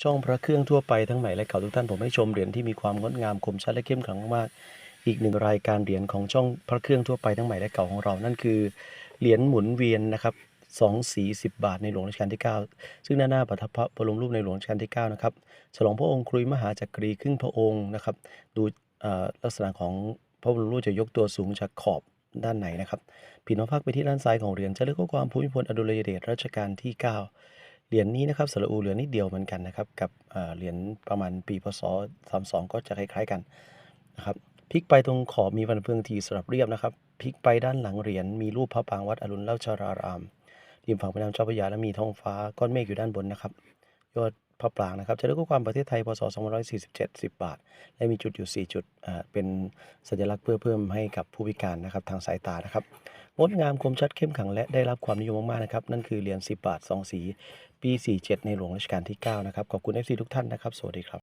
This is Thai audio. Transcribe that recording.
ช่องพระเครื่องทั่วไปทั้งใหม่และเก่าทุกท่านผมให้ชมเหรียญที่มีความงดงามคมชัดและเข้มขลังมากอีกหนึ่งรายการเหรียญของช่องพระเครื่องทั่วไปทั้งใหม่และเก่าของเรา นั่นคือเหรียญหมุนเวียนนะครับสองสีสิบบาทในหลวงรัชกาลที่ 9 ซึ่งหน้าหน้าประทับพระบรมรูปในหลวงรัชกาลที่9นะครับฉลองพระองค์ครุยมหาจักรีครึ่งพระองค์นะครับ ดูเอ่อลักษณะของพระบรมรูปจะยกตัวสูงจากขอบด้านในนะครับผินพระพักไปที่ด้านซ้ายของเหรียญจะเลือกข้อความภูมิพลอดุลยเดชรัชกาลที่ 9 เหรียญนี้นะครับสระอูเหลือนิดเดียวเหมือนกันนะครับ กับเหรียญประมาณปีพศ32 ก็จะคล้าย ๆกันนะครับพลิกไปตรงขอบมีวันเฟืองทีสลับเรียบนะครับพลิกไปด้านหลังเหรียญมีรูปพระปรางวัดอรุณเล่าชารารามริมฝั่งแม่น้ำเจ้าพระยาและมีท้องฟ้าก้อนเมฆอยู่ด้านบนนะครับยอดพระปรางนะครับจะเลือกข้อความประเทศไทยพศ2547 10 บาท และมีจุดอยู่ 4 จุดเป็นสัญลักษณ์เพื่อเพิ่มให้กับผู้พิการนะครับทางสายตานะครับ งดงามคมชัดเข้มขังและได้รับความนิยมมากๆนะครับ นั่นคือเหรียญ10 บาท 2 สี ปี 47 ในหลวงรัชกาลที่ 9 นะครับ ขอบคุณ FC ทุกท่านนะครับ สวัสดีครับ